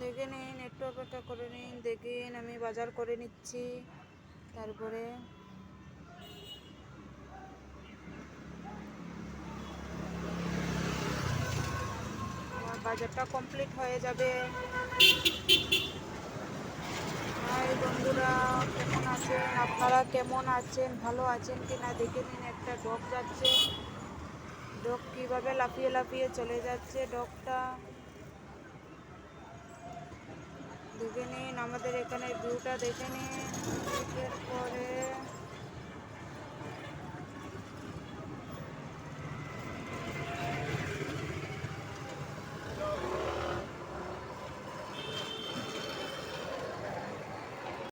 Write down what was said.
দেখে নিন একটু অপেক্ষা করে নিন দেখে আমি বাজার করে নিচ্ছি। তারপরে বাজারটা কমপ্লিট হয়ে যাবে। বন্ধুরা, কেমন আছেন? আপনারা কেমন আছেন? ভালো আছেন কি না দেখে নিন, একটা ডগ যাচ্ছে। ডগ কীভাবে লাফিয়ে লাফিয়ে চলে যাচ্ছে ডগটা? দেখে নিন, আমাদের এখানে ভিউটা দেখে নিন।